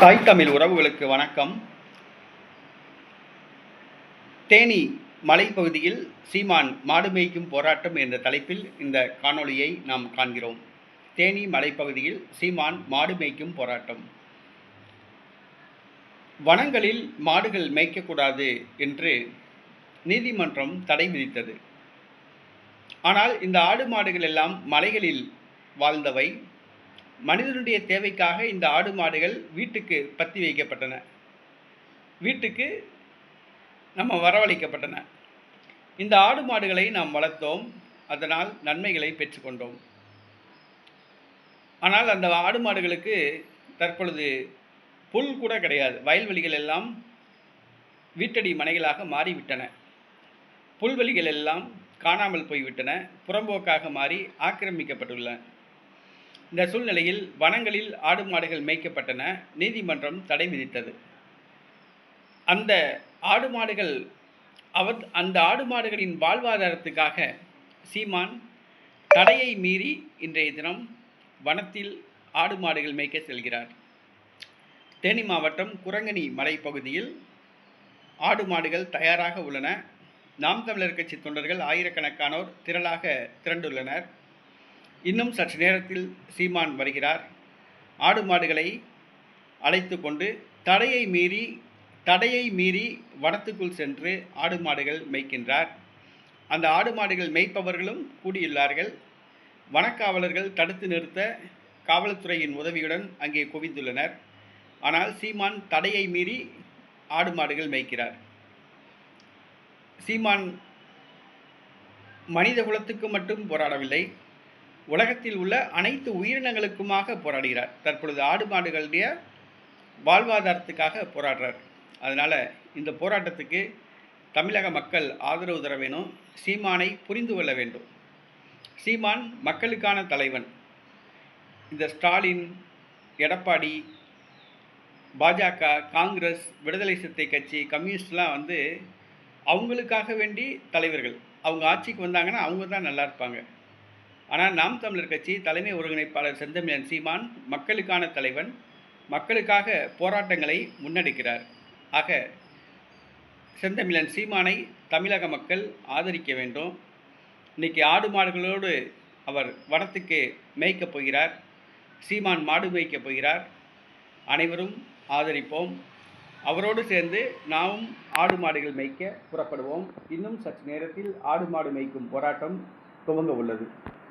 தாய் தமிழ் உறவுகளுக்கு வணக்கம். தேனி மலைப்பகுதியில் சீமான் மாடு மேய்க்கும் போராட்டம் என்ற தலைப்பில் இந்த காணொளியை நாம் காண்கிறோம். தேனி மலைப்பகுதியில் சீமான் மாடு மேய்க்கும் போராட்டம். வனங்களில் மாடுகள் மேய்க்கக்கூடாது என்று நீதிமன்றம் தடை விதித்தது. ஆனால் இந்த ஆடு மாடுகள் எல்லாம் மலைகளில் வாழ்ந்தவை. மனிதனுடைய தேவைக்காக இந்த ஆடு மாடுகள் வீட்டுக்கு பத்தி வைக்கப்பட்டன. வீட்டுக்கு நம்ம வரவழைக்கப்பட்டன. இந்த ஆடு மாடுகளை நாம் வளர்த்தோம். அதனால் நன்மைகளை பெற்றுக்கொண்டோம். ஆனால் அந்த ஆடு மாடுகளுக்கு தற்பொழுது புல் கூட கிடையாது. வயல்வெளிகள் எல்லாம் வீட்டடி மனைகளாக மாறிவிட்டன. புல்வெளிகள் எல்லாம் காணாமல் போய்விட்டன. புறம்போக்காக மாறி ஆக்கிரமிக்கப்பட்டுள்ளன. இந்த சூழ்நிலையில் வனங்களில் ஆடு மாடுகள் மேய்க்கப்பட்டன. நீதிமன்றம் தடை விதித்தது. அந்த ஆடு மாடுகள் அவ அந்த ஆடு மாடுகளின் வாழ்வாதாரத்துக்காக சீமான் தடையை மீறி இன்றைய தினம் வனத்தில் ஆடு மாடுகள் மேய்க்க செல்கிறார். தேனி மாவட்டம் குரங்கணி மலைப்பகுதியில் ஆடு மாடுகள் தயாராக உள்ளன. நாம் தமிழர் கட்சி தொண்டர்கள் ஆயிரக்கணக்கானோர் திரளாக திரண்டுள்ளனர். இன்னும் சற்று நேரத்தில் சீமான் வருகிறார். ஆடு மாடுகளை அழைத்து கொண்டு தடையை மீறி தடையை மீறி வனத்துக்குள் சென்று ஆடு மாடுகள் மேய்க்கின்றார். அந்த ஆடு மாடுகள் மேய்ப்பவர்களும் கூடியுள்ளார்கள். வனக்காவலர்கள் தடுத்து நிறுத்த காவல்துறையின் உதவியுடன் அங்கே குவிந்துள்ளனர். ஆனால் சீமான் தடையை மீறி ஆடு மாடுகள் மேய்க்கிறார். சீமான் மனித குலத்துக்கு மட்டும் போராடவில்லை. உலகத்தில் உள்ள அனைத்து உயிரினங்களுக்குமாக போராடுகிறார். தற்பொழுது ஆடு மாடுகளுடைய வாழ்வாதாரத்துக்காக போராடுறார். அதனால் இந்த போராட்டத்துக்கு தமிழக மக்கள் ஆதரவு தர வேணும் சீமானை புரிந்து கொள்ள வேண்டும். சீமான் மக்களுக்கான தலைவன். இந்த ஸ்டாலின் எடப்பாடி பாஜக காங்கிரஸ் விடுதலை சிறுத்தை கட்சி கம்யூனிஸ்ட்லாம் வந்து அவங்களுக்காக வேண்டி தலைவர்கள். அவங்க ஆட்சிக்கு வந்தாங்கன்னா அவங்க தான் நல்லா இருப்பாங்க. ஆனால் நாம் தமிழர் கட்சி தலைமை ஒருங்கிணைப்பாளர் செந்தமிழன் சீமான் மக்களுக்கான தலைவன் மக்களுக்காக போராட்டங்களை முன்னெடுக்கிறார். ஆக செந்தமிழன் சீமானை தமிழக மக்கள் ஆதரிக்க வேண்டும். இன்னைக்கு ஆடு மாடுகளோடு அவர் வனத்துக்கு மேய்க்கப் போகிறார். சீமான் மாடு மேய்க்கப் போகிறார். அனைவரும் ஆதரிப்போம். அவரோடு சேர்ந்து நாமும் ஆடு மாடுகள் மேய்க்க புறப்படுவோம். இன்னும் சற்று நேரத்தில் ஆடு மாடு மேய்க்கும் போராட்டம் துவங்க உள்ளது.